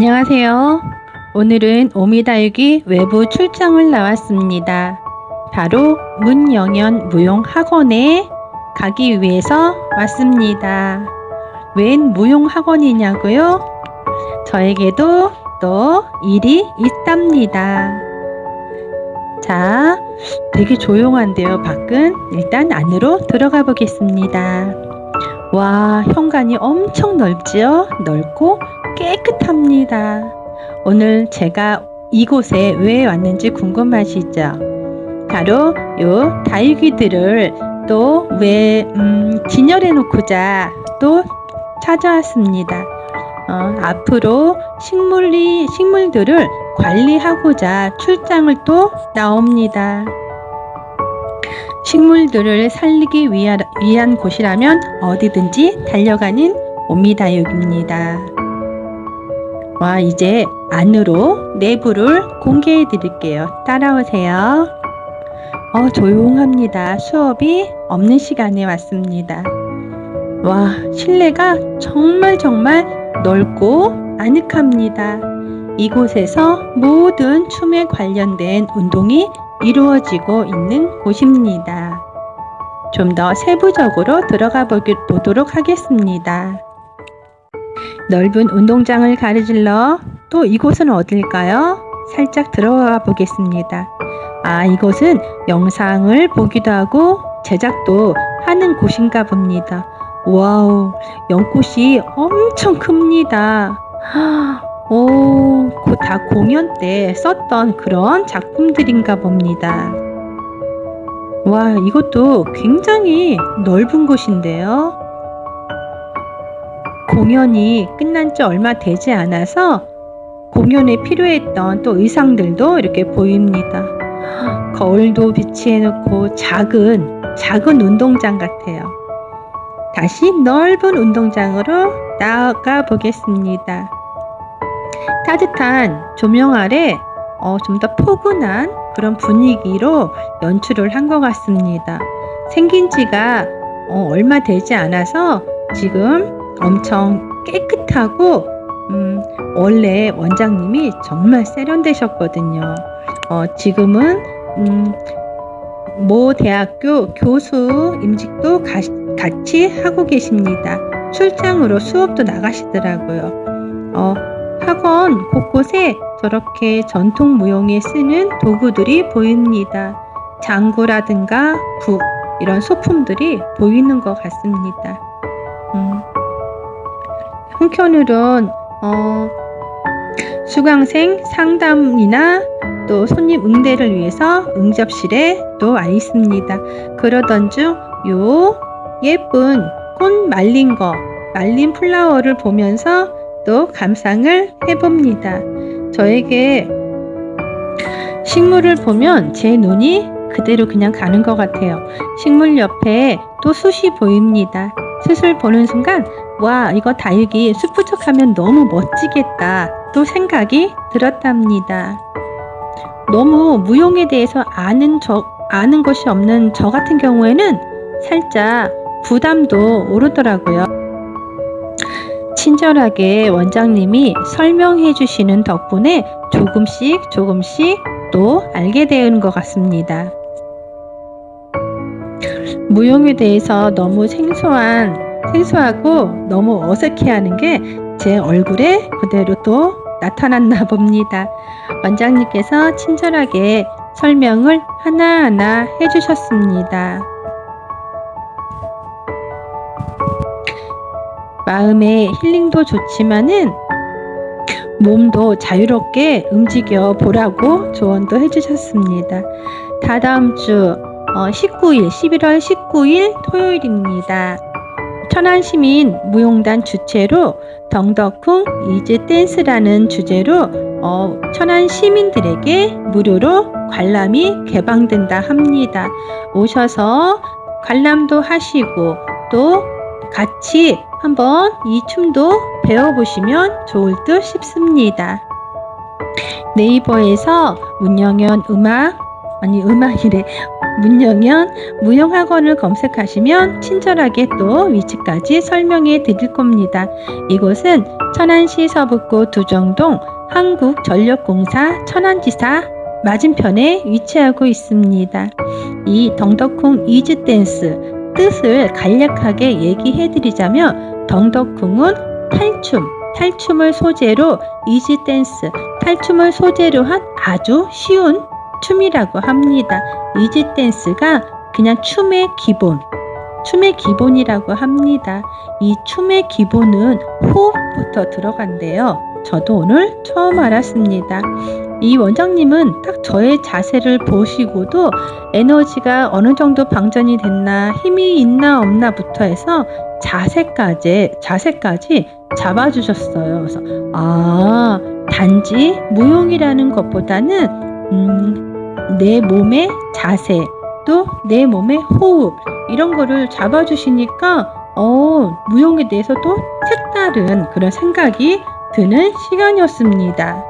안녕하세요. 오늘은 오미다육이 외부 출장을 나왔습니다. 바로 문영현 무용 학원에 가기 위해서 왔습니다. 웬 무용 학원이냐고요? 저에게도 또 일이 있답니다. 자, 되게 조용한데요, 밖은. 일단 안으로 들어가 보겠습니다. 와, 현관이 엄청 넓지요? 넓고 깨끗합니다. 오늘 제가 이곳에 왜 왔는지 궁금하시죠? 바로 요 다육이들을 또왜 음, 진열해 놓고자 또 찾아왔습니다. 어, 앞으로 식물이 식물들을 관리하고자 출장을 또 나옵니다. 식물들을 살리기 위한, 위한 곳이라면 어디든지 달려가는 오미다육입니다. 와, 이제 안으로 내부를 공개해 드릴게요. 따라오세요. 어, 조용합니다. 수업이 없는 시간에 왔습니다. 와, 실내가 정말 정말 넓고 아늑합니다. 이곳에서 모든 춤에 관련된 운동이 이루어지고 있는 곳입니다. 좀 더 세부적으로 들어가 보도록 하겠습니다. 넓은 운동장을 가르질러 또 이곳은 어딜까요? 살짝 들어가 보겠습니다. 아, 이곳은 영상을 보기도 하고 제작도 하는 곳인가 봅니다. 와우, 연꽃이 엄청 큽니다. 오, 다 공연 때 썼던 그런 작품들인가 봅니다. 와, 이것도 굉장히 넓은 곳인데요. 공연이 끝난 지 얼마 되지 않아서 공연에 필요했던 또 의상들도 이렇게 보입니다. 거울도 비치해 놓고 작은, 작은 운동장 같아요. 다시 넓은 운동장으로 나가 보겠습니다. 따뜻한 조명 아래 어, 좀 더 포근한 그런 분위기로 연출을 한 것 같습니다. 생긴 지가 어, 얼마 되지 않아서 지금 엄청 깨끗하고 음, 원래 원장님이 정말 세련되셨거든요. 어, 지금은 음, 모 대학교 교수 임직도 가, 같이 하고 계십니다. 출장으로 수업도 나가시더라고요. 어, 학원 곳곳에 저렇게 전통 무용에 쓰는 도구들이 보입니다. 장구라든가 북 이런 소품들이 보이는 것 같습니다. 음. 한편으론 어, 수강생 상담이나 또 손님 응대를 위해서 응접실에 또와 있습니다. 그러던 중 요 예쁜 꽃 말린 거, 말린 플라워를 보면서 또 감상을 해봅니다. 저에게 식물을 보면 제 눈이 그대로 그냥 가는 것 같아요. 식물 옆에 또 숯이 보입니다. 숯을 보는 순간 와 이거 다육이 숲 부족하면 너무 멋지겠다 또 생각이 들었답니다. 너무 무용에 대해서 아는 저 아는 것이 없는 저 같은 경우에는 살짝 부담도 오르더라고요. 친절하게 원장님이 설명해 주시는 덕분에 조금씩 조금씩 또 알게 되는 것 같습니다. 무용에 대해서 너무 생소한, 생소하고 너무 어색해 하는 게 제 얼굴에 그대로 또 나타났나 봅니다. 원장님께서 친절하게 설명을 하나하나 해주셨습니다. 마음의 힐링도 좋지만은 몸도 자유롭게 움직여 보라고 조언도 해주셨습니다. 다다음 주 19일, 11월 19일 토요일입니다. 천안시민 무용단 주최로 덩덕쿵 이즈 댄스라는 주제로 어, 천안 시민들에게 무료로 관람이 개방된다 합니다. 오셔서 관람도 하시고 또 같이 한번 이 춤도 배워보시면 좋을 듯 싶습니다. 네이버에서 문영현 음악, 아니 음악이래, 문영현 무용학원을 검색하시면 친절하게 또 위치까지 설명해 드릴 겁니다. 이곳은 천안시 서북구 두정동 한국전력공사 천안지사 맞은편에 위치하고 있습니다. 이 덩덕쿵 이즈 댄스 뜻을 간략하게 얘기해 드리자면 덩덕쿵은 탈춤, 탈춤을 소재로 이즈 댄스, 탈춤을 소재로 한 아주 쉬운 춤이라고 합니다. 이지 댄스가 그냥 춤의 기본, 춤의 기본이라고 합니다. 이 춤의 기본은 호흡부터 들어간대요. 저도 오늘 처음 알았습니다. 이 원장님은 딱 저의 자세를 보시고도 에너지가 어느 정도 방전이 됐나, 힘이 있나 없나부터 해서 자세까지, 자세까지 잡아주셨어요. 그래서, 아, 단지 무용이라는 것보다는, 음, 내 몸의 자세, 또 내 몸의 호흡, 이런 거를 잡아주시니까, 어, 무용에 대해서도 색다른 그런 생각이 드는 시간이었습니다.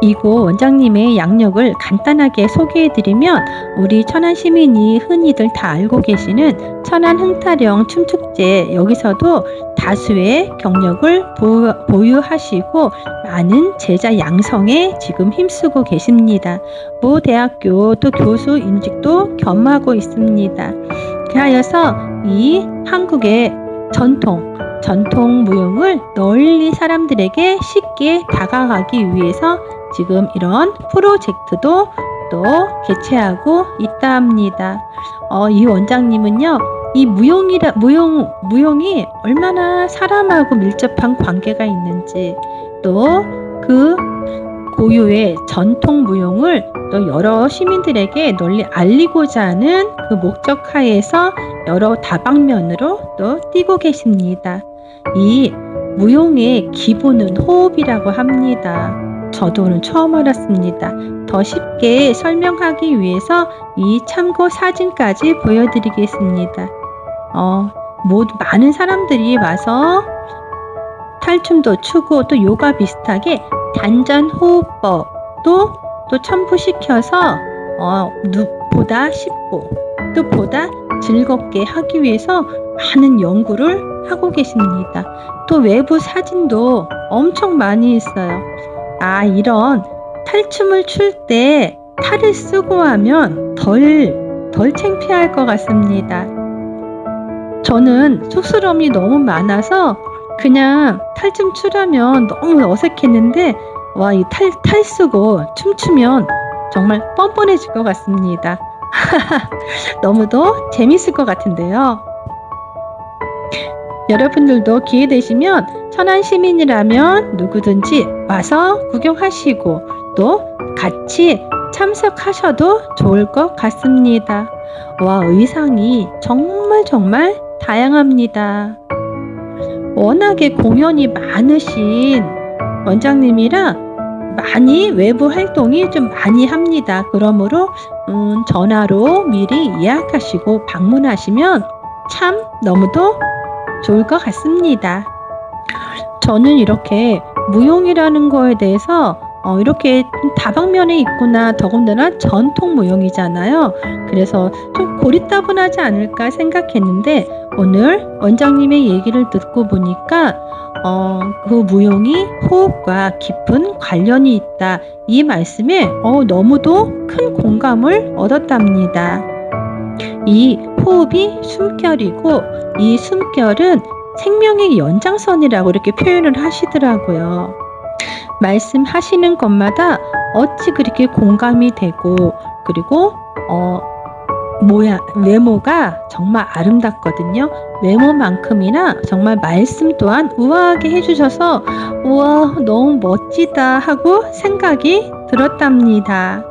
이곳 원장님의 양력을 간단하게 소개해드리면 우리 천안 시민이 흔히들 다 알고 계시는 천안 흥타령 춤축제 여기서도 다수의 경력을 보유, 하시고 많은 제자 양성에 지금 힘쓰고 계십니다. 모 대학교 또 교수 임직도 겸하고 있습니다. 그하여서 이 한국의 전통 전통 무용을 널리 사람들에게 쉽게 다가가기 위해서 지금 이런 프로젝트도 또 개최하고 있다 합니다. 어, 이 원장님은요, 이 무용이라, 무용, 무용이 얼마나 사람하고 밀접한 관계가 있는지, 또 그 고유의 전통 무용을 또 여러 시민들에게 널리 알리고자 하는 그 목적 하에서 여러 다방면으로 또 뛰고 계십니다. 이 무용의 기본은 호흡이라고 합니다. 저도 오늘 처음 알았습니다. 더 쉽게 설명하기 위해서 이 참고 사진까지 보여드리겠습니다. 어, 모두 많은 사람들이 와서 탈춤도 추고 또 요가 비슷하게 단전 호흡법도 또 첨부시켜서 어, 누, 보다 쉽고 또 보다 즐겁게 하기 위해서 많은 연구를 하고 계십니다. 또 외부 사진도 엄청 많이 있어요. 아, 이런 탈춤을 출 때 탈을 쓰고 하면 덜, 덜 창피할 것 같습니다. 저는 쑥스러움이 너무 많아서 그냥 탈춤 추려면 너무 어색했는데, 와, 이 탈, 탈 쓰고 춤추면 정말 뻔뻔해질 것 같습니다. 너무도 재밌을 것 같은데요. 여러분들도 기회 되시면 천안 시민이라면 누구든지 와서 구경하시고 또 같이 참석하셔도 좋을 것 같습니다. 와, 의상이 정말 정말 다양합니다. 워낙에 공연이 많으신 원장님이라 많이 외부 활동이 좀 많이 합니다. 그러므로 음, 전화로 미리 예약하시고 방문하시면 참 너무도 좋을 것 같습니다. 저는 이렇게 무용이라는 거에 대해서 어, 이렇게 다방면에 있구나 더군다나 전통 무용이잖아요. 그래서 좀 고리따분하지 않을까 생각했는데 오늘 원장님의 얘기를 듣고 보니까 어, 그 무용이 호흡과 깊은 관련이 있다. 이 말씀에 어, 너무도 큰 공감을 얻었답니다. 이 호흡이 숨결이고 이 숨결은 생명의 연장선이라고 이렇게 표현을 하시더라고요. 말씀하시는 것마다 어찌 그렇게 공감이 되고 그리고 어 모양 외모가 정말 아름답거든요. 외모만큼이나 정말 말씀 또한 우아하게 해주셔서 우와 너무 멋지다 하고 생각이 들었답니다.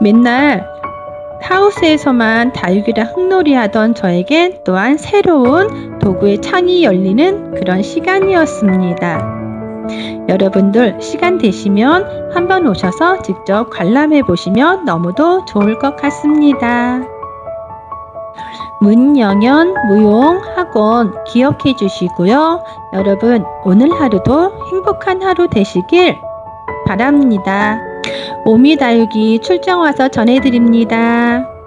맨날 하우스에서만 다육이랑 흙놀이 하던 저에겐 또한 새로운 도구의 창이 열리는 그런 시간이었습니다. 여러분들 시간 되시면 한번 오셔서 직접 관람해 보시면 너무도 좋을 것 같습니다. 문영현 무용 학원 기억해 주시고요. 여러분 오늘 하루도 행복한 하루 되시길 바랍니다. 오미다육이 출장 와서 전해드립니다.